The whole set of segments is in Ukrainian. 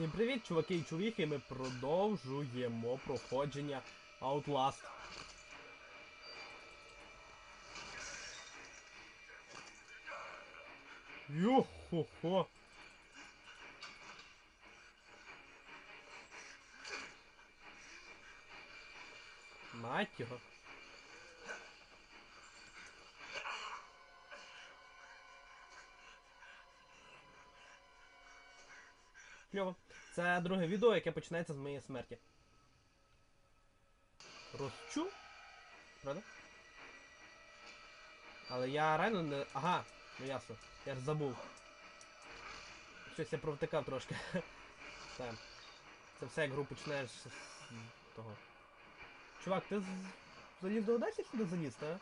Всім привіт, чуваки і чувіхи, ми продовжуємо проходження Outlast. Йо-хо-хо. Мать його. Кльово. Це друге відео, яке починається з моєї смерті. Розчу? Правда? Але я реально не. Ага, ну ясно. Я ж забув. Щось я провтикав трошки. Так. Це все як гру починаєш з того. Чувак, ти заліз догадаєшся сюди заліз, та?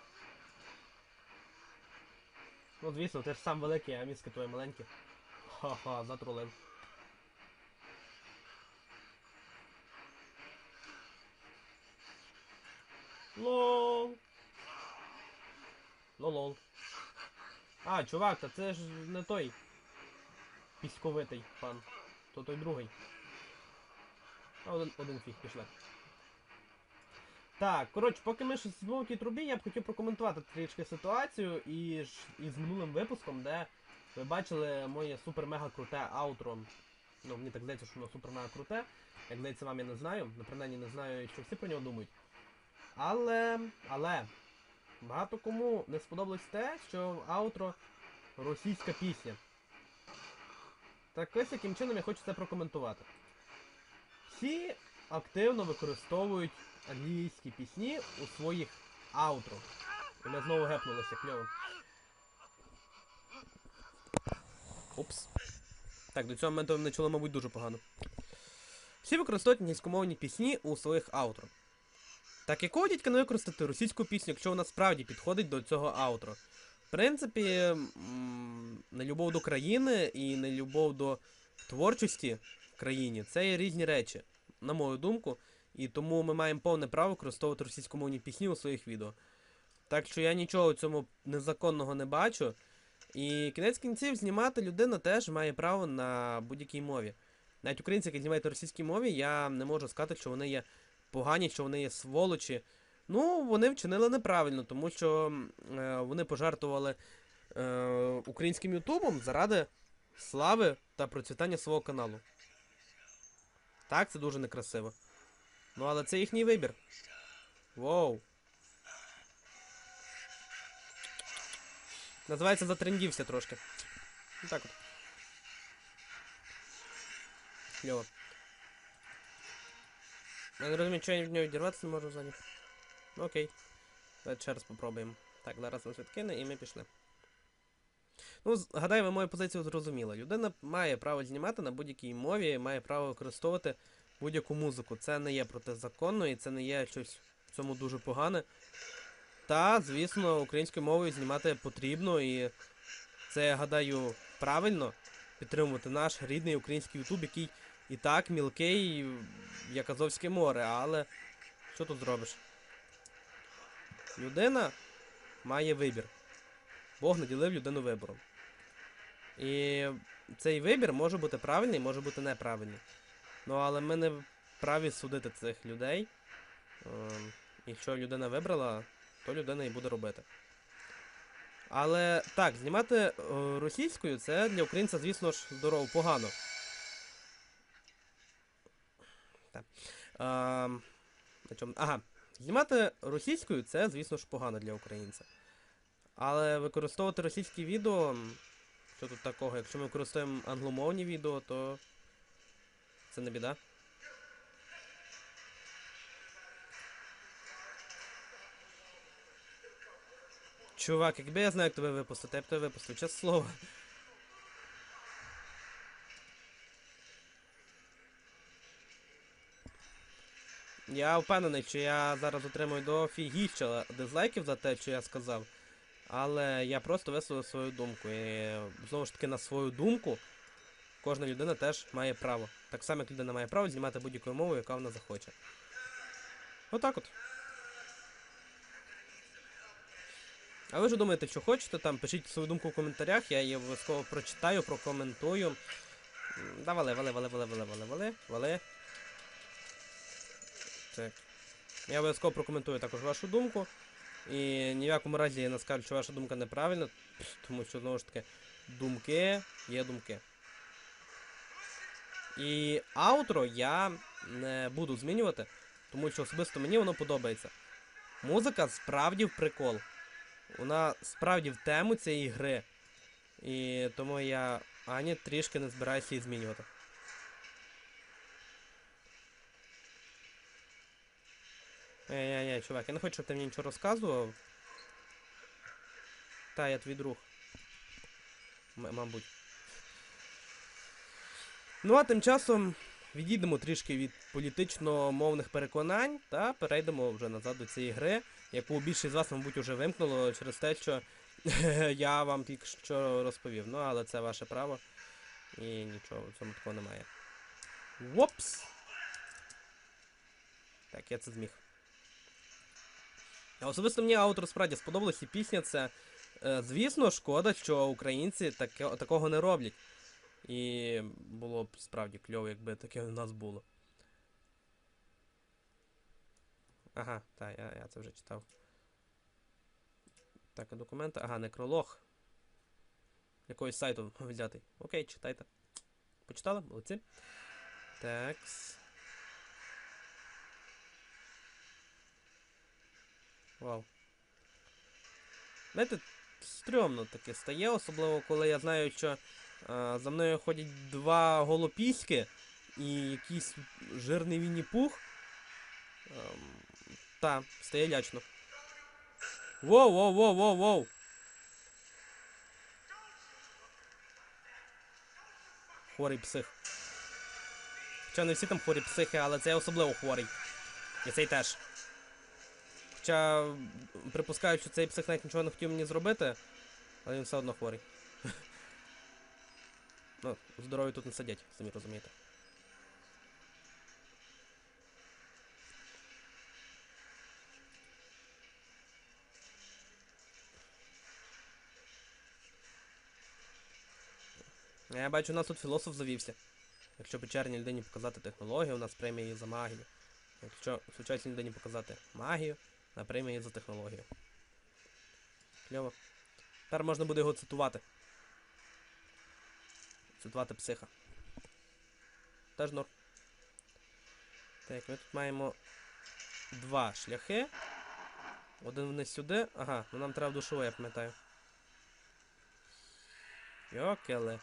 Ну звісно, ти ж сам великий, а мізки твої маленькі. Ха-ха, затролив. Лол. Лолол. А, чувак, та це ж не той. Піськовитий пан. То той другий. А один, один фіг пішли. Так, коротше, поки ми щось в тій трубі, я б хотів прокоментувати трішки ситуацію із минулим випуском, де ви бачили моє супер-мега круте аутро. Ну, мені так здається, що воно супер-мега круте. Як здається, вам я не знаю. Ну, не знаю, що всі про нього думають. Але, але, багато кому не сподобалось те, що в аутро російська пісня. Так ось яким чином я хочу це прокоментувати. Всі активно використовують англійські пісні у своїх аутро. І ми знову гепнулися, кльово. Упс. Так, до цього моменту мене чуло, мабуть, дуже погано. Всі використовують англійськомовні пісні у своїх аутро. Так якого дідька не використати російську пісню, якщо вона справді підходить до цього аутро? В принципі, м, нелюбов до країни і нелюбов до творчості в країні це є різні речі, на мою думку. І тому ми маємо повне право використовувати російськомовні пісні у своїх відео. Так що я нічого в цьому незаконного не бачу. І кінець кінців знімати людина теж має право на будь-якій мові. Навіть українці, які знімають на російській мові, я не можу сказати, що вони є погані, що вони є сволочі. Ну, вони вчинили неправильно, тому що е, вони пожертвували е, українським Ютубом заради слави та процвітання свого каналу. Так, це дуже некрасиво. Ну, але це їхній вибір. Воу. Називається затрендівся трошки. Так от. Кльово. Я не розумію, чого я від нього відірватися не можу ззаді. Ну окей. Давайте ще раз попробуємо. Так, зараз нас відкине і ми пішли. Ну, гадаю, ви мою позицію зрозуміли. Людина має право знімати на будь-якій мові, має право використовувати будь-яку музику. Це не є протизаконно і це не є щось в цьому дуже погане. Та, звісно, українською мовою знімати потрібно, і це, я гадаю, правильно підтримувати наш рідний український Ютуб, який і так мілкий, як Азовське море, але що тут зробиш? Людина має вибір. Бог наділив людину вибором. І цей вибір може бути правильний, може бути неправильний. Ну, але ми не праві судити цих людей. Ем, Якщо людина вибрала, то людина і буде робити. Але так, знімати е, російською це для українця, звісно ж, здорово, погано. Так. Ем, на чому? Ага. Знімати російською це, звісно ж, погано для українця. Але використовувати російські відео. Що тут такого? Якщо ми використовуємо англомовні відео, то це не біда. Чувак, якби я знаю, як тебе випустити, я б тебе випустив, чесне слово. Я впевнений, що я зараз отримую до дизлайків за те, що я сказав. Але я просто висловив свою думку. І знову ж таки на свою думку кожна людина теж має право. Так само, як людина має право знімати будь-якою мовою, яка вона захоче. Отак от. А ви вже думаєте, що хочете там, пишіть свою думку в коментарях, я її обов'язково прочитаю, прокоментую. Да, вали, вали, вали, вали, вали, вали, вали, вали. Так. Я обов'язково прокоментую також вашу думку. І ні в якому разі я не скажу, що ваша думка неправильна, тому що, знову ж таки, думки є думки. І аутро я не буду змінювати, тому що особисто мені воно подобається. Музика справді в прикол. Вона справді в тему цієї гри. І тому я ані трішки не збираюся її змінювати. Ей-ей-ей, чувак, я не хочу, щоб ти мені нічого розказував. Та, я твій друг. М- мабуть. Ну а тим часом відійдемо трішки від політично-мовних переконань та перейдемо вже назад до цієї гри, яку більшість з вас, мабуть, вже вимкнуло через те, що я вам тільки що розповів. Ну, але це ваше право. І нічого в цьому такого немає. Вопс! Так, я це зміг. Особисто мені автор справді сподобалась і пісня це. Е, звісно, шкода, що українці таке, такого не роблять. І було б справді кльово, якби таке у нас було. Ага, так, я, я це вже читав. Так, документи. Ага, некролог. Якогось сайту взятий. Окей, читайте. Почитали? Молодці. Такс. Вау. Знаєте, стрьомно таке стає, особливо коли я знаю, що а, за мною ходять два голопіськи і якийсь жирний Вінні-Пух. Ем, та, стає лячно. Воу, воу, воу, воу, воу. Хворий псих. Хоча не всі там хворі психи, але цей особливо хворий. І цей теж. Хоча припускаю, що цей псих навіть нічого не хотів мені зробити, але він все одно хворий. Ну, здорові тут не сидять, самі розумієте. Я бачу, у нас тут філософ завівся. Якщо печерній людині показати технологію, у нас прийме її за магію. Якщо сучасній людині показати магію, вона прийме її за технологію. Кльово. Тепер можна буде його цитувати. Цитувати психа. Теж норм. Так, ми тут маємо два шляхи. Один вниз сюди. Ага, ну нам треба в душову, я пам'ятаю. Йокеле.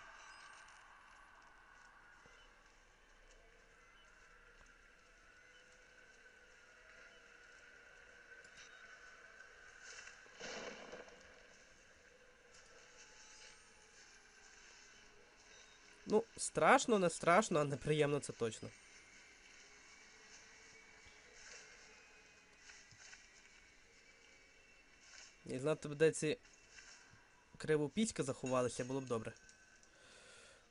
Ну, страшно, не страшно, а неприємно це точно. І знати б, де ці кривопіська заховалися, було б добре.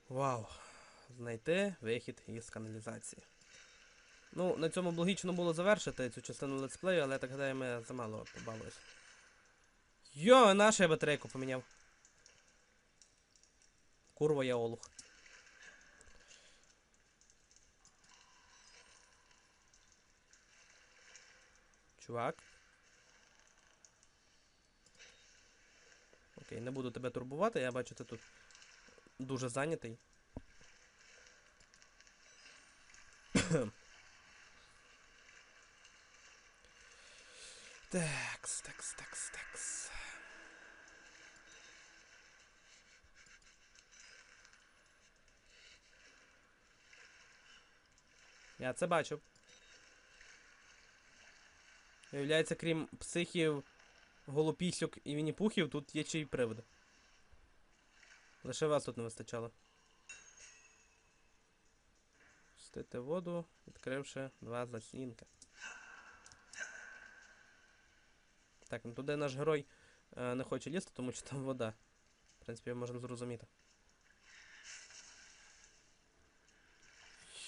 Вау. Знайти вихід із каналізації. Ну, на цьому б логічно було завершити цю частину летсплею, але я так гадаю, ми замало побавились. Йо, наша я батарейку поміняв. Курва я олух. Чувак. Окей, не буду тебе турбувати, я бачу, ти тут дуже зайнятий. Такс, такс, такс, такс. Я це бачив. Виявляється, крім психів, голопісюк і вініпухів, тут є ще й приводи. Лише вас тут не вистачало. Пустити воду, відкривши два заслінки. Так, ну туди наш герой е, не хоче лізти, тому що там вода. В принципі, можемо зрозуміти.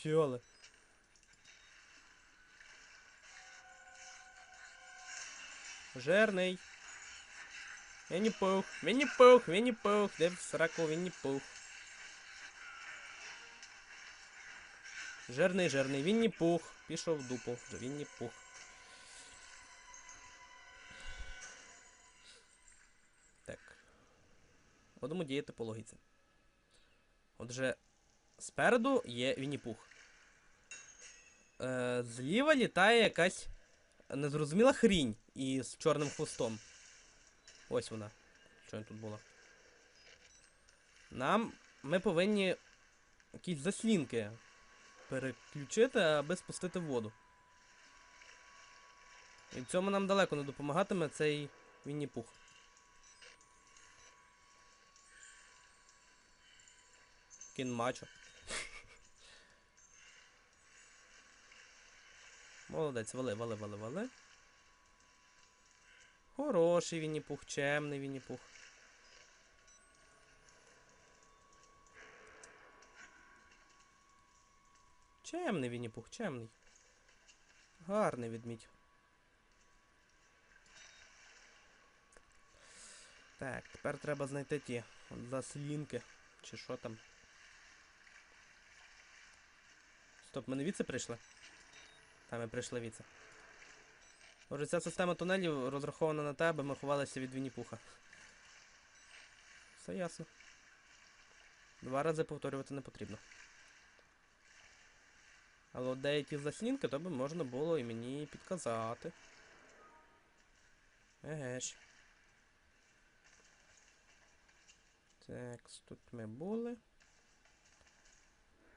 Йоле. Жирний. Вінні-пух, Вінні-пух, Вінні-пух, де в сраку Вінні-пух. Жирний, жирний. Вінні пух. Пішов в дупу. Вже Вінні пух. Так. Будемо діяти по логіці. Отже, спереду є Вінні пух. Е, зліва літає якась незрозуміла хрінь із чорним хвостом. Ось вона. Що тут була? Нам. Ми повинні якісь заслінки переключити, аби спустити воду. І в цьому нам далеко не допомагатиме цей Вінні Пух. Кін мачо. Молодець, вали, вали, вали, вали. Хороший Вінні Пух, чемний Вінні Пух. Чемний Вінні Пух, чемний. Гарний відмідь. Так, тепер треба знайти ті заслінки. Чи що там. Стоп, ми не віце прийшли? Та ми прийшли віце. Отже, ця система тунелів розрахована на те, аби ми ховалися від Вінні-Пуха. Все ясно. Два рази повторювати не потрібно. Але от деякі заслінки, то би можна було і мені підказати. Еге ж. Так, тут ми були.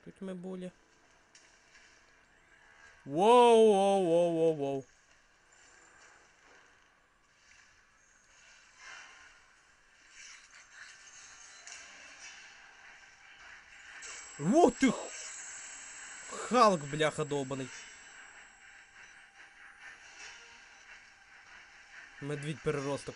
Тут ми були. Воу, Вот ты х- Халк, бляха, долбаний. Медвідь переросток.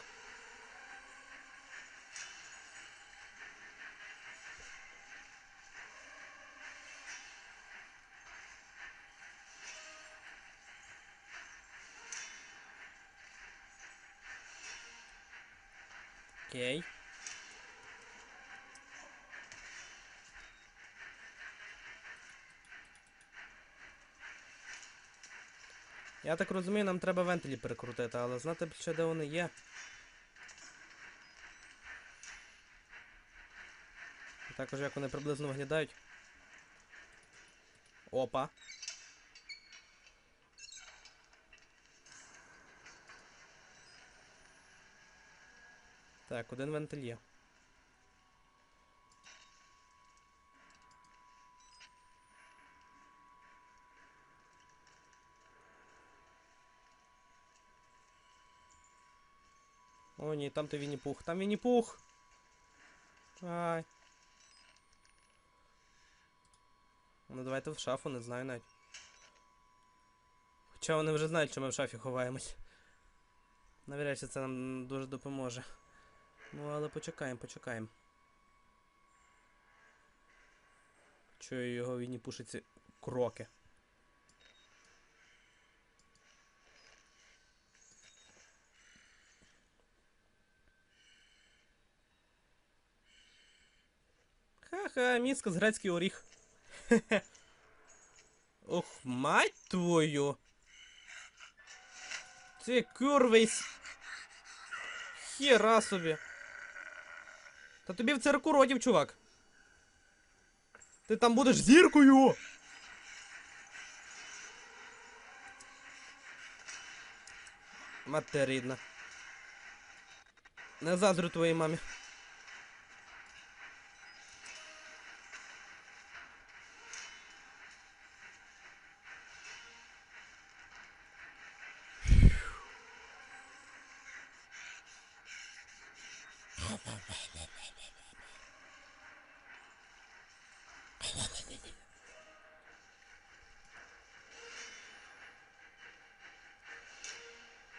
Окей. Я так розумію, нам треба вентилі перекрутити, але знати б ще де вони є. Також як вони приблизно виглядають. Опа. Так, один вентиль є. О, ні, там то Вінні-Пух. Там Вінні-Пух! Ай. Ну давайте в шафу, не знаю навіть. Хоча вони вже знають, що ми в шафі ховаємось. Навіряю, що це нам дуже допоможе. Ну, але почекаємо, почекаємо. Чую його Вінні пушиці кроки. Ха-ха, міска з грецький оріх. Хе-хе. Ох, мать твою. Ти курвий. с- Хіра собі. Та тобі в цирку родів, чувак. Ти там будеш зіркою. Мати рідна. Не заздрю твоїй мамі.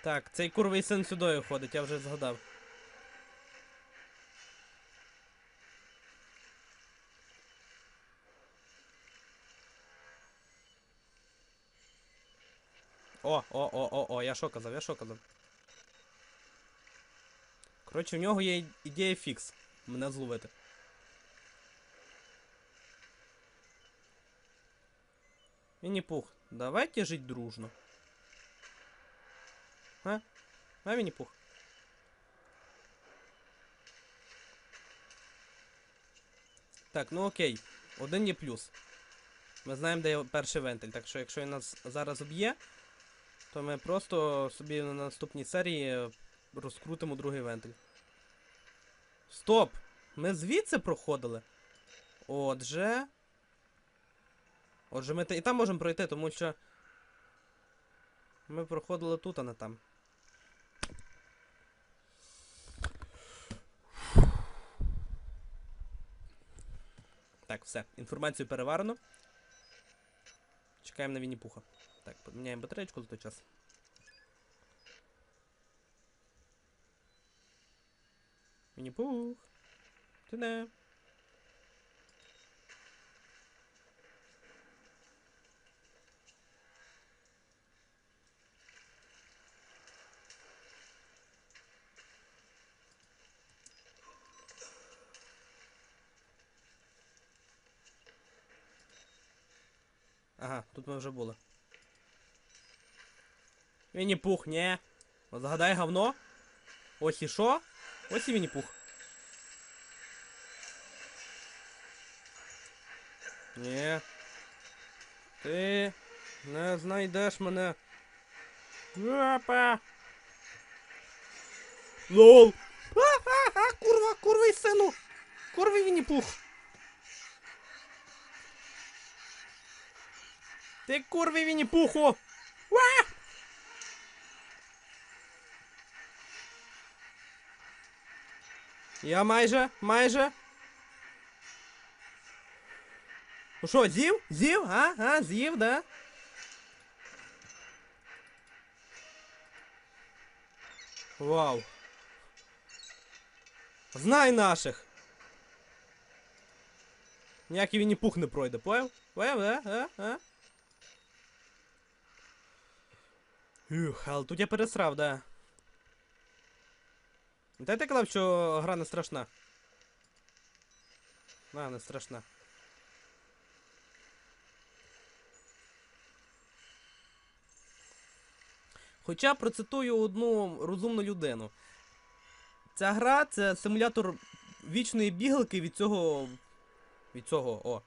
Так, цей курвий син сюди ходить, я вже згадав. О, о, о, о, о, я що казав, я що казав. Коротше, в нього є ідея фікс. Мене зловити. Винни-Пух, давайте жить дружно. А? А, Винни-Пух? Так, ну окей. Один є плюс. Ми знаємо, де є перший вентиль, так що якщо він нас зараз об'є, то ми просто собі на наступній серії розкрутимо другий вентиль. Стоп! Ми звідси проходили. Отже. Отже, ми і там можемо пройти, тому що. Ми проходили тут, а не там. Так, все. Інформацію переварено. Чекаємо на Вінні-Пуха. Так, поміняємо батареечку за той час. Вінні-Пух. Ти не. Ага, тут ми вже були. Вінні-Пух, ні. От Загадай говно. Ось і що? Ось і Вінні-Пух. Ні. Ти не знайдеш мене. Опа. Лол. А-а-а, курва, курвий сину. Курвий Вінні-Пух. Ти курвий Вінні-Пуху. Ва! Я майже, майже. Ну що, з'їв? З'їв? А? А, з'їв, да? Вау. Знай наших. Ніякий він пух не пройде, поняв? Поняв, да? А? А? Ух, але тут я пересрав, да. Де ти казав, що гра не страшна? А, не страшна. Хоча процитую одну розумну людину. Ця гра це симулятор вічної бігалки від цього. Від цього. О.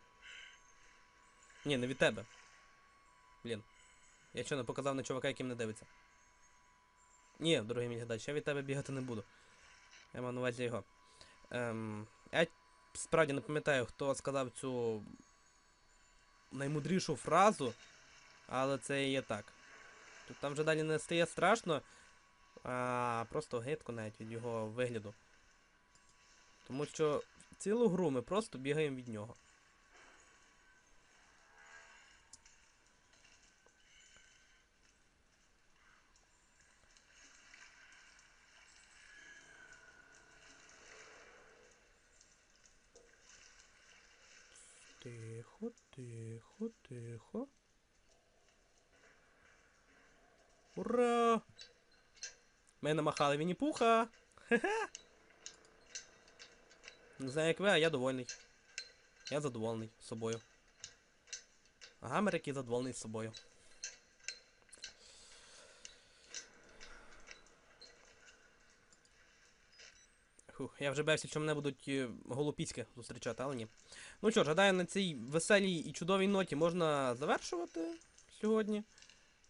Ні, не від тебе. Блін. Я що не показав на чувака, яким не дивиться. Ні, дорогий мій глядач, я від тебе бігати не буду. Я маю на увазі його. Ем, я справді не пам'ятаю, хто сказав цю наймудрішу фразу, але це і є так. Тут там вже далі не стає страшно, а просто гидко навіть від його вигляду. Тому що цілу гру ми просто бігаємо від нього. Тихо, тихо, тихо. Ура! Ми намахали Вінні-Пуха! Хе-хе! Не знаю, як ви, а я довольний. Я задоволений собою. Гамер, який задоволений собою. Фух, я вже бався, що мене будуть е, голопіцьки зустрічати, але ні. Ну що ж, гадаю, на цій веселій і чудовій ноті можна завершувати сьогодні.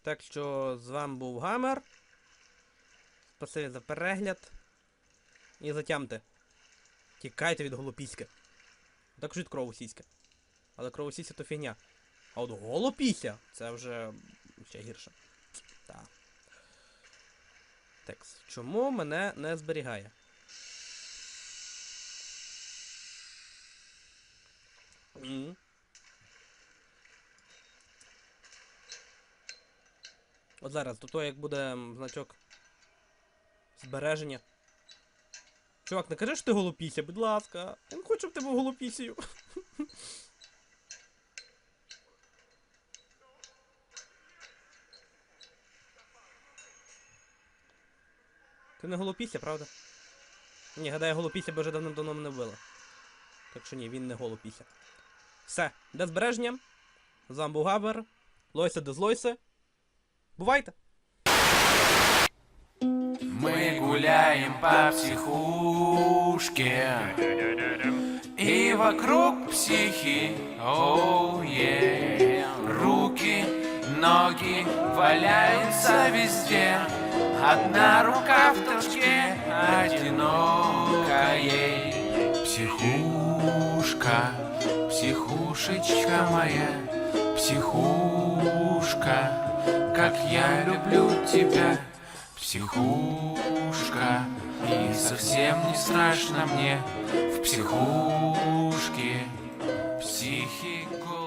Так що з вами був Гамер. Спасибі за перегляд. І затямте. Тікайте від голопіська. Також від кровосіська. Але кровосіська то фігня. А от голопіся це вже ще гірше. Так. Текст. Чому мене не зберігає? М. От зараз, до того як буде значок збереження. Чувак, не кажи, що ти голопіся, будь ласка. Я не хочу, щоб ти був голопісію. Ти не голопіся, правда? Ні, гадаю, голопіся би вже давно-давно мене вбила. Так що ні, він не голопіся. Все, до збереження. З Габер. Лойся до злойся. Бувайте! Мы гуляем по психушке И вокруг психи, оу е Руки, ноги валяются везде Одна рука в толчке, одинокой Психушка, психушечка моя Психушка, как я люблю тебя Психушка, и совсем не страшно мне в психушке. Психику